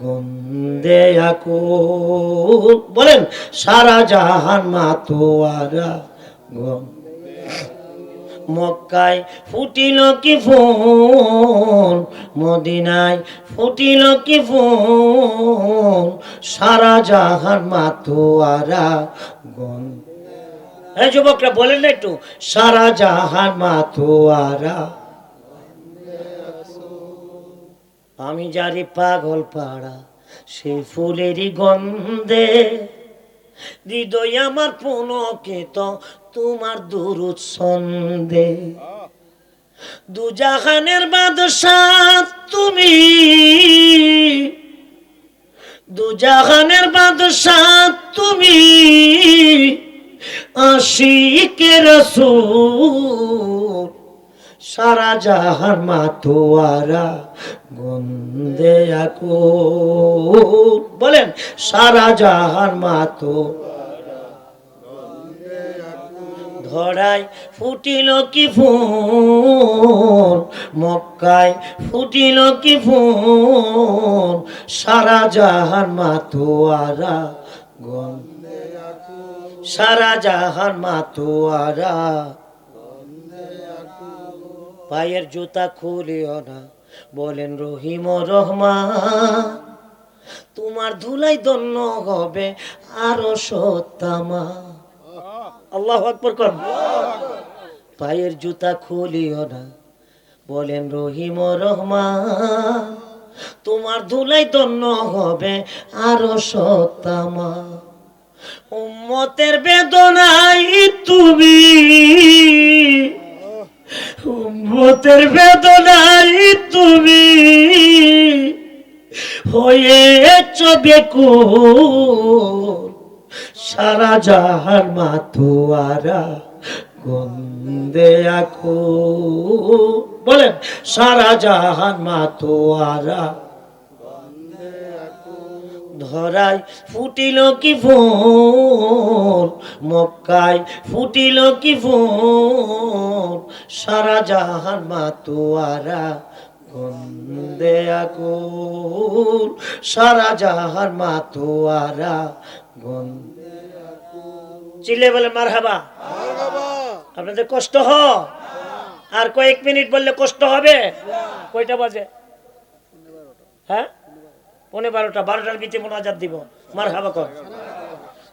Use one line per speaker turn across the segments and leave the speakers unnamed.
গন্ধে আকুল। বলেন, সারা জাহান মাতোয়ারা মক্কায় ফুটিল কি মদিনায় ফুটিল কি ফোন সারা জাহান মাতোয়ারা গন এই যুবকরা, বলেন না একটু, সারা জাহান মাতোয়ারা আমি যারি পাগল পাড়া সেই ফুলেরই গন্ধে। হৃদয় আমার পুনকে তো তোমার দুরুদ সন্দে দুজাহানের বাদশাহ তুমি। দুজাহানের বাদশাহ তুমি। আশিকে রসুল। সারা জাহান মাতোয়ারা গন্ধে আকুল। বলেন, সারা জাহান মাতো ধরাই ফুটিল কি ফোন মক্কায় ফুটিল কি ফোন সারা জাহান মাতোয়ারা গন্ধে সারা জাহান মাতোয়ারা পায়ের জুতা খুলিও না। বলেন, রহিম রহমান, তোমার ধুলাই দন্য হবে আরও সত্তামা আল্লাহ আকবর কর। পায়ের জুতা খুলিও না। বলেন, রহিম রহমান, তোমার ধুলাই দন্য হবে আরও সত্তামা উম্মতের বেদনাই তুমি উম্মতের বেদনাই তুমি হয়েছ বেকুল। সারা যাহার মাথুয়ারা গন্ধে আখো বলেন সারা জাহান মাতুয়ারা ধরাই ফুটিল কি ফোন মক্কায় ফুটিল কি ফোন সারা জাহান মাতুয়ারা গন্ধে আকুল সারা জাহান মাতুয়ারা গন্ধে চিল্লে বলে মার হাবা আপনাদের কষ্ট হ। আর কয়েক মিনিট বললে কষ্ট হবে? কয়টা বাজে? হ্যাঁ? পনেরো বারোটা বারোটার ভিতরে মোনাজাত দিব। মার হাবা কর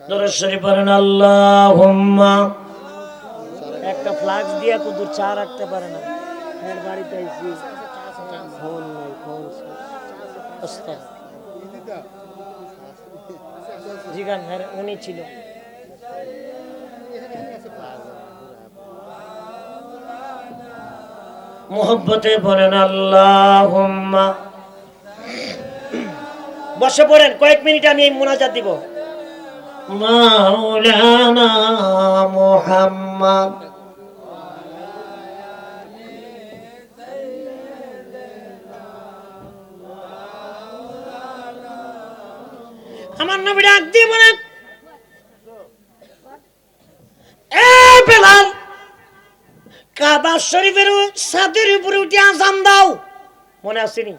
দরশ্বরী পারেন আল্লাহ একটা ফ্লাক্স দিয়া কুদুর চা রাখতে পারে না। এর বাড়িতে আইছি। ফোন নাই ফোন জিগান হ্যাঁ উনি ছিল। মোহব্বতে বলেন আল্লাহ বসে পড়েন কয়েক মিনিট আমি এই মোনাজাত দিব। মাওলানা মুহাম্মদ। আমার নবী ডাক দিয়ে বলেন এ বেলাল কাবা শরীফের ছাদের উপরে উঠে আজান দাও। মনে আসেনি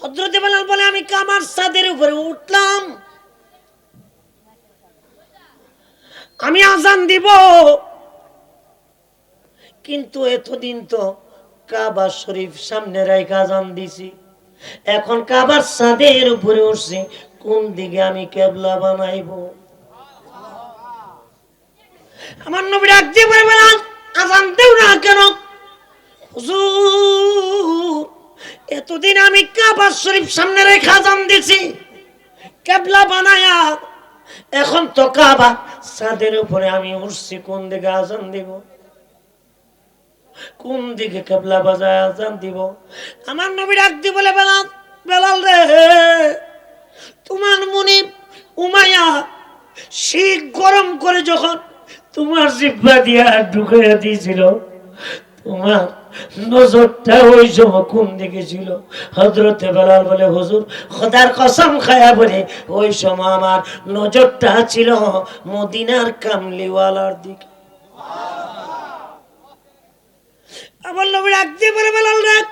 হজরত বেলাল বলে, আমি কামার ছাদের উপরে উঠলাম। আমি আজান দিব। কিন্তু এতদিন তো কাবা শরীফ সামনে রেখে আজান দিছি। এখন কাবার ছাদের উপরে উঠছি। কোন দিকে আমি কেবলা বানাইব? আমার নবী ডাক আজান দেও না কেন? হুজুর এতদিন আমি কাবা শরীফ সামনে রেখে আজান দিছি। কেবলা বানায়া। এখন তো কাবা ছাদের উপরে আমি উঠছি, কোন দিকে আজান দিব? কোন দিকে কেবলা বাজায় আজান দিব? আমার নবী ডাক দিয়ে বলে, বেলাল বেলাল রে, তোমার মনে উমায়া শীত গরম করে যখন তোমার জিব্বা দিয়া ঢুকাইয়া দিয়েছিল, তোমার নজরটা ওই সময় কোন দিকে ছিল? হজরতে বেলাল বলে হুজুর খোদার কসম খায়া বলে ওই সময় আমার নজরটা ছিল মদিনার কামলিওয়ালার দিকে। আমার নবী রাখতে পারে বেলাল রাখ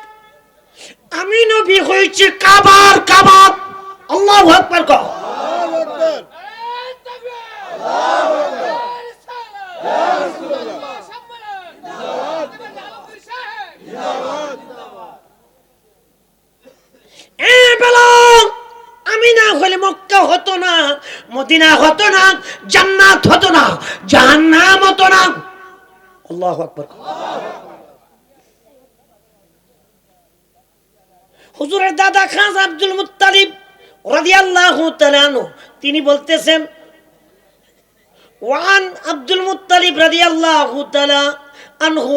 আমি নবী হয়েছি কাবার কাবার। আল্লাহ আকবার এ বেলাল আমি না হলে মক্কা হতো না মদিনা হতো না, জান্নাত হতো না, জাহান্নাম হতো না। আল্লাহ আকবার। হুজুরের দাদা খান আব্দুল মুত্তালিব রাদিয়াল্লাহু তাআলা তিনি বলতেছেন ওয়ান আব্দুল মুত্তালিব রাদিয়াল্লাহু তাআলা আনহু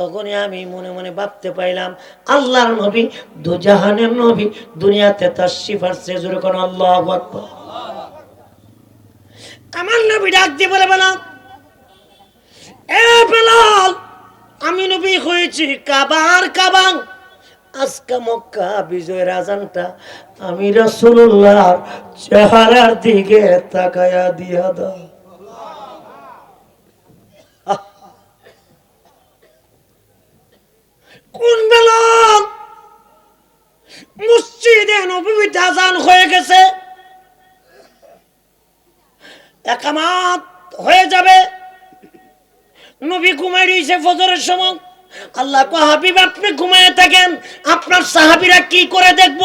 তখনই আমি মনে মনে ভাবতে পাইলাম, আল্লাহর নবী দুজাহানের নবী, দুনিয়াতে তার সিফার সে জোরে কোন আল্লাহ আমার নবী ডাক দিয়ে বলে, বেলাল আমি নবী হয়েছি কাবার কাবাং। আজকা মক্কা বিজয় রাজানটা আমি রসুল্লাহর চেহারার দিকে তাকায়া দিয়া দাও। কোন বেলাল মসজিদে আজান হয়ে গেছে। একামাত হয়ে যাবে। নবী ঘুমাই ফজরের সময়। আল্লাহ আপনি ঘুমায় থাকেন। আপনার সাহাবীরা কি করে দেখব?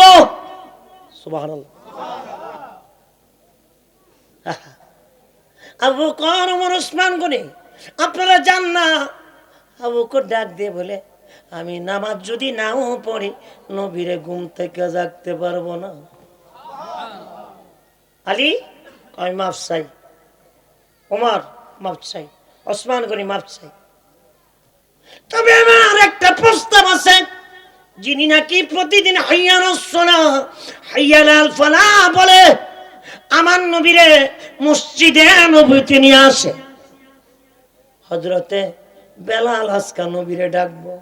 আবু কর ওমর আপনারা যান না? আবু কর ডাক দিয়ে বলে আমি নামাজ যদি নাও পড়ি, নবীরে ঘুম থেকে জাগতে পারব না। আলী? আমি মাফ চাই। ওমর? মাফ চাই। ওসমান গনি? মাফ চাই। তবে আমার একটা প্রস্তাব আছে। যিনি নাকি প্রতিদিন হাইয়ার সোনা হাইয়াল আল ফালা বলে, আমার নবীরে মসজিদে নবীতে নিয়ে আসে। হজরতে বেলাল আজকা নবীরে ডাকবো।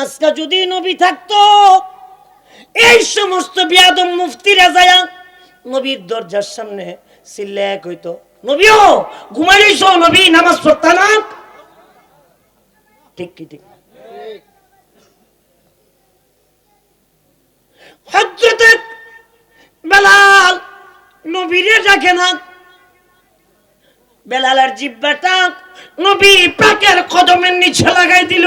আজকে যদি নবী থাকতো, এই সমস্ত বেয়াদব মুফতিরা যায় নবীর দরজার সামনে চিল্লে কইতো নবীও ঘুমাই রইছ, নবী নামাজ পড়তা না? ঠিক কি ঠিক বেলাল নবীরে ডাকে না। বেলালের জিব্বাটা নবী পাকের কদমের নিচে লাগাই দিল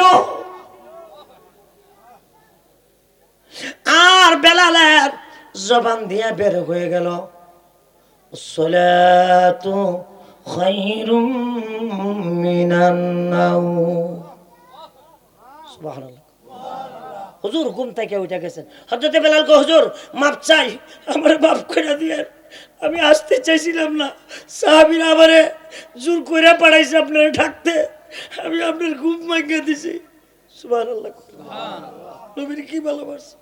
আর বেলালের জবান দিয়ে বের হয়ে গেল। হুজুর ঘুম থেকে উঠে গেছেন। হজরতে বেলাল কো হুজুর মাপ চাই আমার মাফ করে দিয়ে। আমি আসতে চাইছিলাম না। সাহাবিরা আমারে জোর করে পাঠাইছে আপনারা ঢাকতে। আমি আপনার ঘুম মাঙ্গে দিছি। সুবহানাল্লাহ। নবীর কি ভালোবাসে।